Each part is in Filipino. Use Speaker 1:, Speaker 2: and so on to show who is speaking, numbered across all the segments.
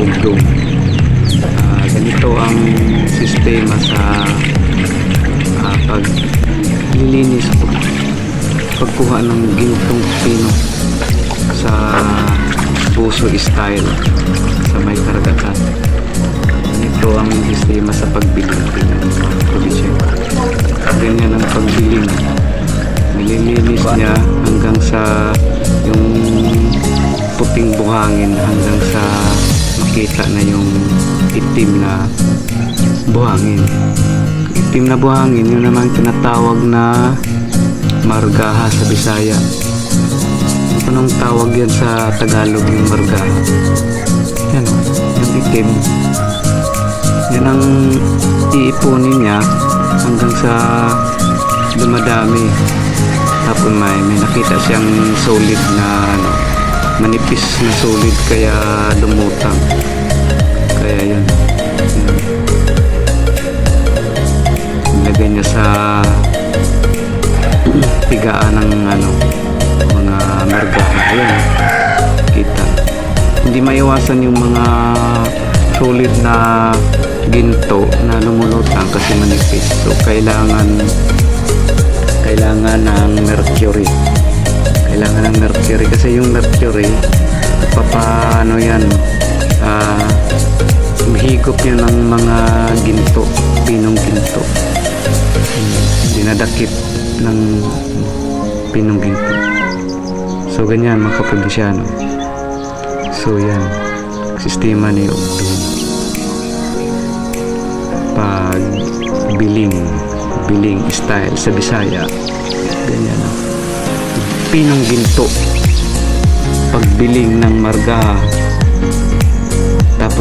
Speaker 1: Mamang Ugdong. Ah, ganito ang sistema sa ah, paglilinis o pagkuha ng ginutong pino sa puso style sa may karagatan. Ito ang sistema sa pagbiling ng mga probinsya. Ganyan ang pagbiling. Nililinis niya hanggang sa yung puting buhangin hanggang sa makita na yung itim na buhangin. Itim na buhangin, yun naman tinatawag na margaha sa Bisaya. Anong tawag yan sa Tagalog yung margaha? Yan yung itim. Yan ang iipunin niya hanggang sa dumadami. Tapos may, may nakita siyang solid na ano, manipis na solid kaya lumutang. Kaya yun. yun. Nilagay niya sa tigaan ng ano, mga margaha. Ayan, kita. Hindi maiwasan yung mga solid na ginto na lumulutang kasi manipis. So, kailangan kailangan ng mercury. Higop niya ng mga ginto, pinong ginto. Dinadakip ng pinong ginto. So, ganyan mga kaprobisyano. So, yan. Sistema ni Ogdong pag biling biling style sa Bisaya ganyan no? pinong ginto pagbiling ng marga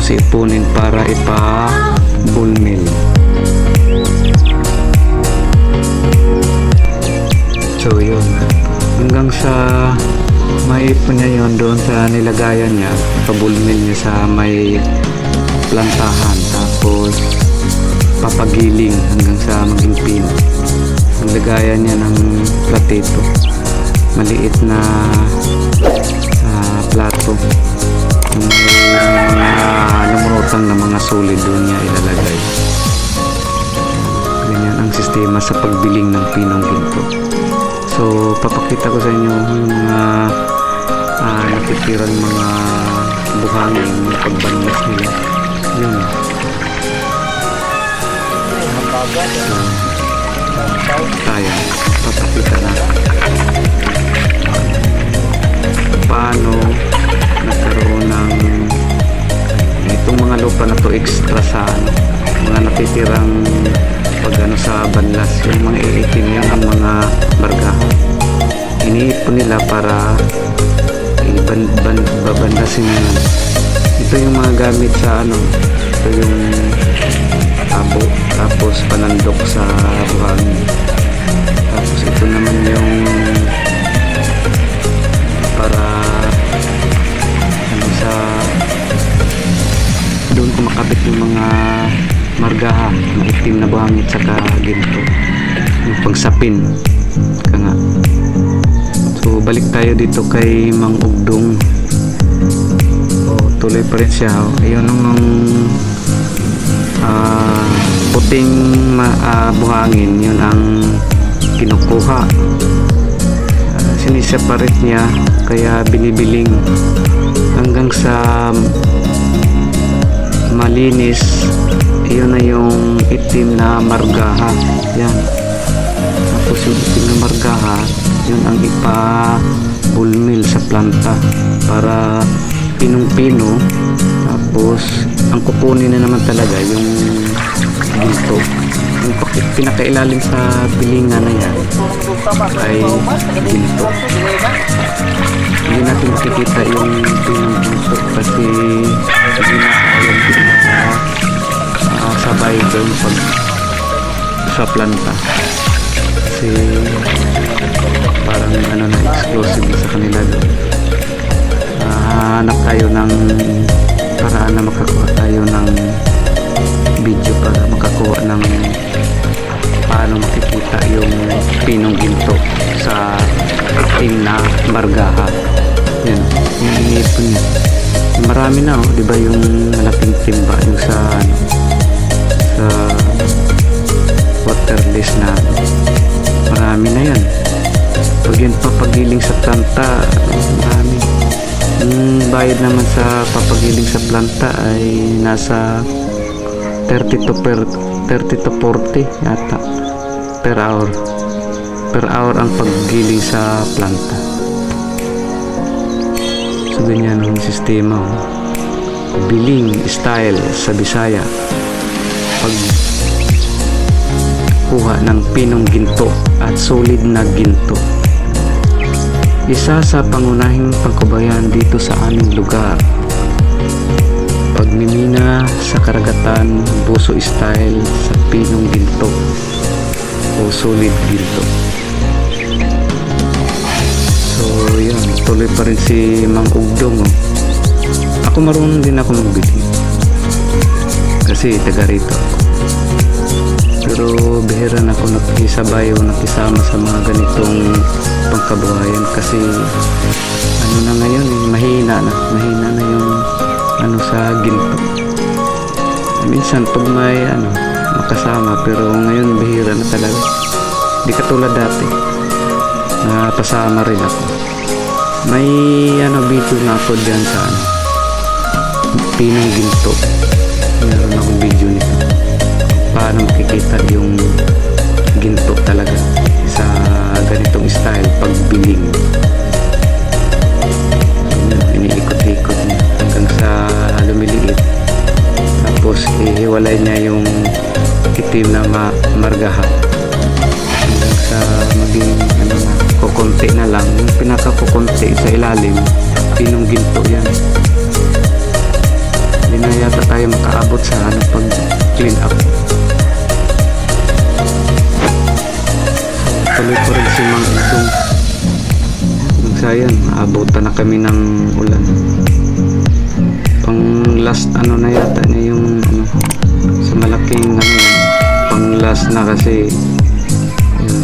Speaker 1: tapos ipunin para ipa bulmil so yun. Hanggang sa maipon niya yun doon sa nilagayan niya pabulmil niya sa may plantahan. Tapos papagiling hanggang sa maging pino naglagayan niya ng platito maliit na ah, plato. May lumurutang na mga solid doon niya ilalagay. Ganyan ang sistema sa pagbiling ng pinong ginto so papakita ko sa inyo yung mga ah, natitirang mga buhangin yung pagbanlas nila. Yun. tayo extra sa mga natitirang pag ano sa banlas yung mga iitim yan ang mga barga. Iniipon nila para iban, ban, babandasin yun. Ito yung mga gamit sa ano ito yung abo tapos panandok sa buhangin. Tapos ito naman yung para doon kumakabit yung mga margaha ng itim na buhangin saka ginto. Yung pagsapin ka nga. So balik tayo dito kay Mang Ugdong. Oh, tuloy pa rin siya. Oh. ayun nung ah, puting ma- ah, buhangin. Yun ang kinukuha. Uh, siniseparate niya kaya binibiling hanggang sa malinis yun na yung itim na margaha. Yan. Tapos yung itim na margaha yun ang ipa bulmil sa planta para pinong-pino. Tapos ang kukunin na naman talaga yung ginto pak- pinakailalim sa pilingan na yan ay ginto. Hindi natin makikita yung ginto kasi hindi na kaya na uh, sabay doon pag sa planta. Kasi parang ano na explosive sa kanila sa papagiling sa planta ay nasa 30 to per 30 to 40 yata per hour. Per hour ang paggiling sa planta. So ganyan ang sistema oh. biling style sa Bisaya. Pag kuha ng pinong ginto at solid na ginto isa sa pangunahing pagkubayan dito sa aming lugar. Pagmimina sa karagatan buso style sa pinong ginto. O solid ginto. So yan tuloy pa rin si Mang Ugdong oh. ako marunong din ako magbili kasi taga rito ako pero bihira na ako nakisabay o nakisama sa mga ganitong pangkabuhayan kasi ano na ngayon eh, mahina na. Mahina na yung ano sa ginto. Minsan pag may ano makasama pero ngayon bihira na talaga. Di katulad dati. Na pasama rin ako. May ano video na ako dyan sa ano pinong ginto. Meron akong video nito paano makikita yung ginto talaga sa ganitong style pagbiling. Yun, iniikot-ikot niya hanggang sa lumiliit. Tapos ihiwalay niya yung itim na ma margaha. Hanggang sa maging ano na kukunti na lang. Yung pinaka-kukunti sa ilalim pinong ginto yan. Hindi na yata tayo makaabot sa ano pag clean up tuloy ko rin si Mang Itong. Yung sayan abutan na kami ng ulan. Pang last ano na yata niya yung ano, sa malaking ano pang last na kasi yun,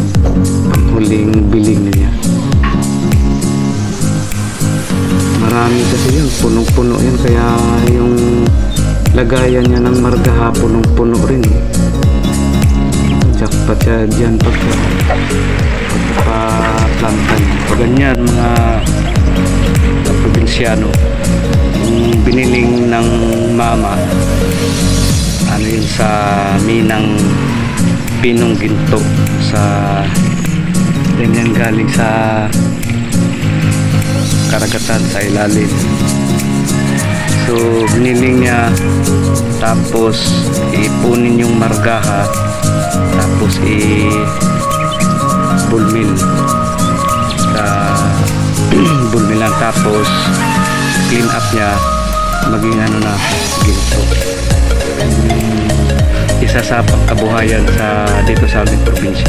Speaker 1: pang huling biling niya. Marami kasi yun punong-puno yun kaya yung lagayan niya ng margaha punong-puno rin siya dyan pagka pagka-planta niya pag ganyan mga probinsyano yung biniling ng mama ano yun sa minang pinong ginto sa ganyan galing sa karagatan sa ilalim. So biniling niya tapos ipunin yung margaha tapos i bulmil. Sa bulmil lang. Tapos clean up niya. Maging ano na ginto. Yung isa sa pangkabuhayan sa dito sa aming probinsya.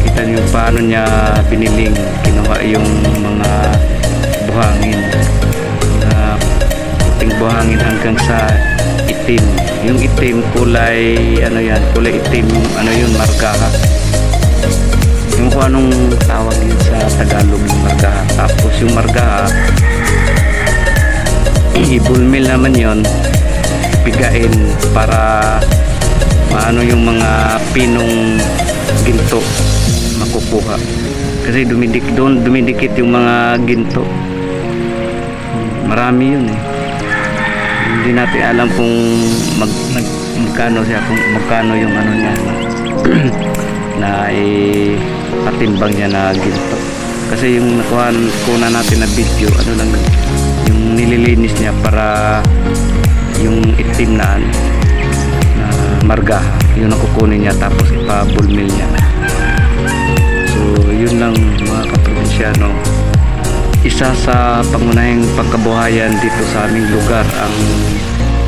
Speaker 1: Kita niyo paano niya biniling kinuha yung mga buhangin. Na puting buhangin hanggang sa itim. Yung itim kulay ano yan kulay itim ano yun margaha. Yung kung anong tawag yun sa Tagalog yung margaha. Tapos yung margaha ibulmil naman yon bigain para maano yung mga pinong ginto makukuha. Kasi dumidik doon dumidikit yung mga ginto. Marami yun eh hindi natin alam kung mag, mag, magkano siya kung magkano yung ano niya. Na eh, patimbang niya na ginto. Kasi yung nakuha kuna natin na video ano lang yung nililinis niya para yung itim na na marga yun ang niya tapos ipabulmil niya isa sa pangunahing pagkabuhayan dito sa aming lugar. Ang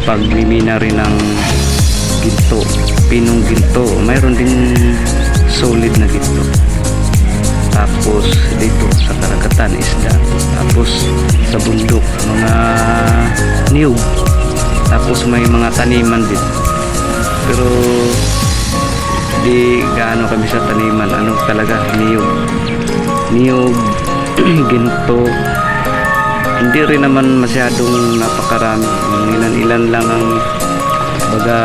Speaker 1: pagmimina rin ng ginto pinong ginto. Mayroon din solid na ginto. Tapos dito sa karagatan isda. Tapos sa bundok mga niyog. Tapos may mga taniman din. Pero di gaano kami sa taniman. Ano talaga, niyog. Niyog, ginto. Hindi rin naman masyadong napakarami. Ilan-ilan lang ang baga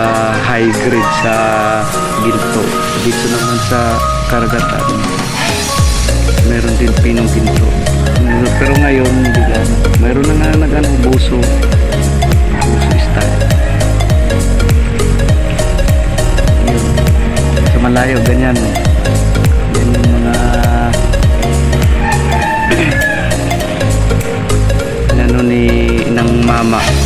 Speaker 1: high grade sa ginto. Dito naman sa karagatan, meron din pinong ginto. Pero ngayon, hindi gaano. Meron na nga nag ano, buso. Buso style. Sa malayo, ganyan. Yan yung mga ano ni ng mama